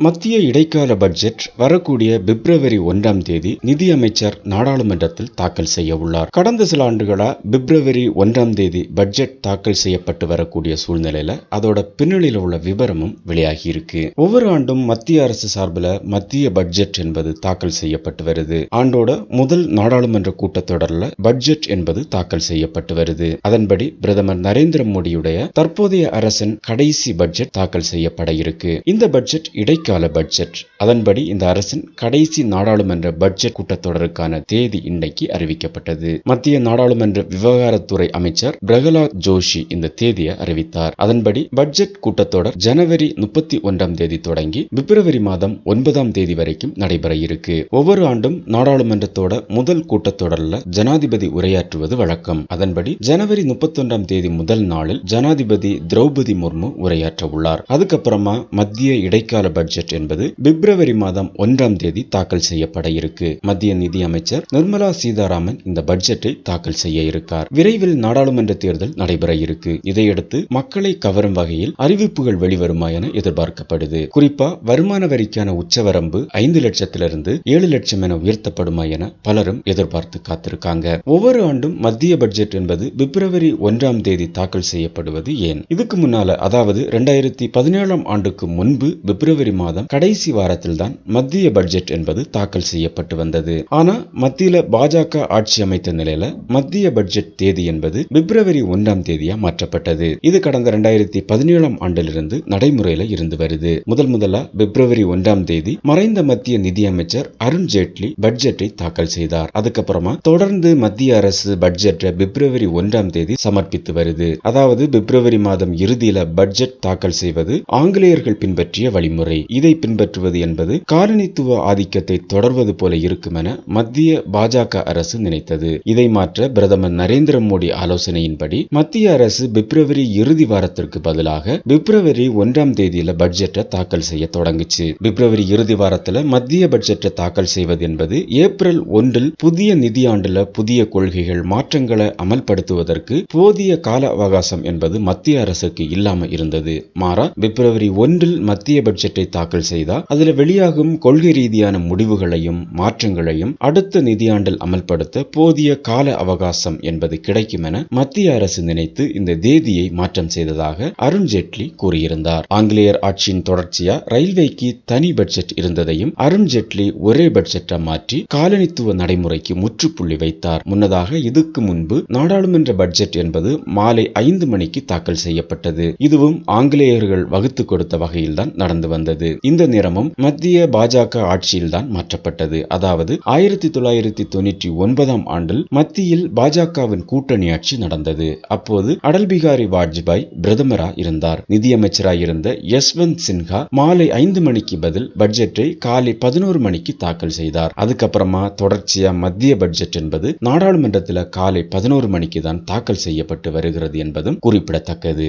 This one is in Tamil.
மத்திய இடைக்கால பட்ஜெட் வரக்கூடிய பிப்ரவரி ஒன்றாம் தேதி நிதியமைச்சர் நாடாளுமன்றத்தில் தாக்கல் செய்ய உள்ளார். கடந்த சில ஆண்டுகளா பிப்ரவரி ஒன்றாம் தேதி பட்ஜெட் தாக்கல் செய்யப்பட்டு வரக்கூடிய சூழ்நிலையில அதோட பின்னணியில் உள்ள விவரமும் வெளியாகி இருக்கு. ஒவ்வொரு ஆண்டும் மத்திய அரசு சார்பில் மத்திய பட்ஜெட் என்பது தாக்கல் செய்யப்பட்டு வருது. ஆண்டோட முதல் நாடாளுமன்ற கூட்டத்தொடரில் பட்ஜெட் என்பது தாக்கல் செய்யப்பட்டு வருது. அதன்படி பிரதமர் நரேந்திர மோடியுடைய தற்போதைய அரசின் கடைசி பட்ஜெட் தாக்கல் செய்யப்பட இருக்கு. இந்த பட்ஜெட் இடைக்கால பட்ஜெட் அதன்படி இந்த அரசின் கடைசி நாடாளுமன்ற பட்ஜெட் கூட்டத்தொடருக்கான தேதி இன்னைக்கு அறிவிக்கப்பட்டது. மத்திய நாடாளுமன்ற விவகாரத்துறை அமைச்சர் பிரகலாத் ஜோஷி இந்த தேதியை அறிவித்தார். அதன்படி பட்ஜெட் கூட்டத்தொடர் ஜனவரி முப்பத்தி ஒன்றாம் தேதி தொடங்கி பிப்ரவரி மாதம் ஒன்பதாம் தேதி வரைக்கும் நடைபெற இருக்கு. ஒவ்வொரு ஆண்டும் நாடாளுமன்றத்தோட முதல் கூட்டத்தொடர்ல ஜனாதிபதி உரையாற்றுவது வழக்கம். அதன்படி ஜனவரி முப்பத்தொன்றாம் தேதி முதல் நாளில் ஜனாதிபதி திரௌபதி முர்மு உரையாற்ற உள்ளார் அதுக்கப்புறமா மத்திய இடைக்கால பட்ஜெட் என்பது பிப்ரவரி மாதம் ஒன்றாம் தேதி தாக்கல் செய்யப்பட இருக்கு. மத்திய நிதி அமைச்சர் நிர்மலா சீதாராமன் இந்த பட்ஜெட்டை தாக்கல் செய்ய இருக்கார். விரைவில் நாடாளுமன்ற தேர்தல் நடைபெற இருக்கு. இதையடுத்து மக்களை கவரும் வகையில் அறிவிப்புகள் வெளிவருமா என எதிர்பார்க்கப்படுது. குறிப்பா வருமான வரிக்கான உச்சவரம்பு ஐந்து லட்சத்திலிருந்து ஏழு லட்சம் என உயர்த்தப்படுமா என பலரும் எதிர்பார்த்து காத்திருக்காங்க. ஒவ்வொரு ஆண்டும் மத்திய பட்ஜெட் என்பது பிப்ரவரி ஒன்றாம் தேதி தாக்கல் செய்யப்படுவது ஏன்? இதுக்கு முன்னால அதாவது இரண்டாயிரத்தி பதினேழாம் ஆண்டுக்கு முன்பு பிப்ரவரி மாதம் கடைசி வாரத்தில் தான் மத்திய பட்ஜெட் என்பது தாக்கல் செய்யப்பட்டு வந்தது. ஆனா மத்தியில பாஜக ஆட்சி அமைத்த நிலையில மத்திய பட்ஜெட் தேதி என்பது பிப்ரவரி ஒன்றாம் தேதியா மாற்றப்பட்டது. இது கடந்த இரண்டாயிரத்தி பதினேழாம் ஆண்டிலிருந்து நடைமுறையில இருந்து வருது. முதல் முதலா பிப்ரவரி ஒன்றாம் தேதி மறைந்த மத்திய நிதியமைச்சர் அருண் ஜேட்லி பட்ஜெட்டை தாக்கல் செய்தார். அதுக்கப்புறமா தொடர்ந்து மத்திய அரசு பட்ஜெட்டை பிப்ரவரி ஒன்றாம் தேதி சமர்ப்பித்து வருது. அதாவது பிப்ரவரி மாதம் இறுதியில பட்ஜெட் தாக்கல் செய்வது ஆங்கிலேயர்கள் பின்பற்றிய வழிமுறை. இதை பின்பற்றுவது என்பது காலனித்துவ ஆதிக்கத்தை தொடர்வது போல இருக்கும் என மத்திய பாஜக அரசு நினைத்தது. இதை மாற்ற பிரதமர் நரேந்திர மோடி ஆலோசனையின்படி மத்திய அரசு பிப்ரவரி இறுதி வாரத்திற்கு பதிலாக பிப்ரவரி ஒன்றாம் தேதியில பட்ஜெட்டை தாக்கல் செய்ய தொடங்குச்சு. பிப்ரவரி இறுதி வாரத்துல மத்திய பட்ஜெட்டை தாக்கல் செய்வது என்பது ஏப்ரல் ஒன்றில் புதிய நிதியாண்டுல புதிய கொள்கைகள் மாற்றங்களை அமல்படுத்துவதற்கு போதிய கால அவகாசம் என்பது மத்திய அரசுக்கு இல்லாம இருந்தது. மாறா பிப்ரவரி ஒன்றில் மத்திய பட்ஜெட்டை தாக்கல் செய்தால் அதில் வெளியாகும் கொள்கை ரீதியான முடிவுகளையும் மாற்றங்களையும் அடுத்த நிதியாண்டில் அமல்படுத்த போதிய கால அவகாசம் என்பது கிடைக்கும் என மத்திய அரசு நினைத்து இந்த தேதியை மாற்றம் செய்ததாக அருண் ஜேட்லி கூறியிருந்தார். ஆங்கிலேயர் ஆட்சியின் தொடர்ச்சியா ரயில்வேக்கு தனி பட்ஜெட் இருந்ததையும் அருண் ஜேட்லி ஒரே பட்ஜெட்டா மாற்றி காலனித்துவ நடைமுறைக்கு முற்றுப்புள்ளி வைத்தார். முன்னதாக இதுக்கு முன்பு நாடாளுமன்ற பட்ஜெட் என்பது மாலை ஐந்து மணிக்கு தாக்கல் செய்யப்பட்டது. இதுவும் ஆங்கிலேயர்கள் வகுத்து கொடுத்த வகையில்தான் நடந்து வந்தது. இந்த நேரமும் மத்திய பாஜக ஆட்சியில்தான் மாற்றப்பட்டது. அதாவது ஆயிரத்தி தொள்ளாயிரத்தி தொண்ணூற்றி ஒன்பதாம் ஆண்டில் மத்தியில் பாஜகவின் கூட்டணி ஆட்சி நடந்தது. அப்போது அடல் பிகாரி வாஜ்பாய் பிரதமரா இருந்தார். நிதியமைச்சராக இருந்த யஸ்வந்த் சின்ஹா மாலை ஐந்து மணிக்கு பதில் பட்ஜெட்டை காலை பதினோரு மணிக்கு தாக்கல் செய்தார். அதுக்கப்புறமா தொடர்ச்சியா மத்திய பட்ஜெட் என்பது நாடாளுமன்றத்தில் காலை பதினோரு மணிக்கு தான் தாக்கல் செய்யப்பட்டு வருகிறது என்பதும் குறிப்பிடத்தக்கது.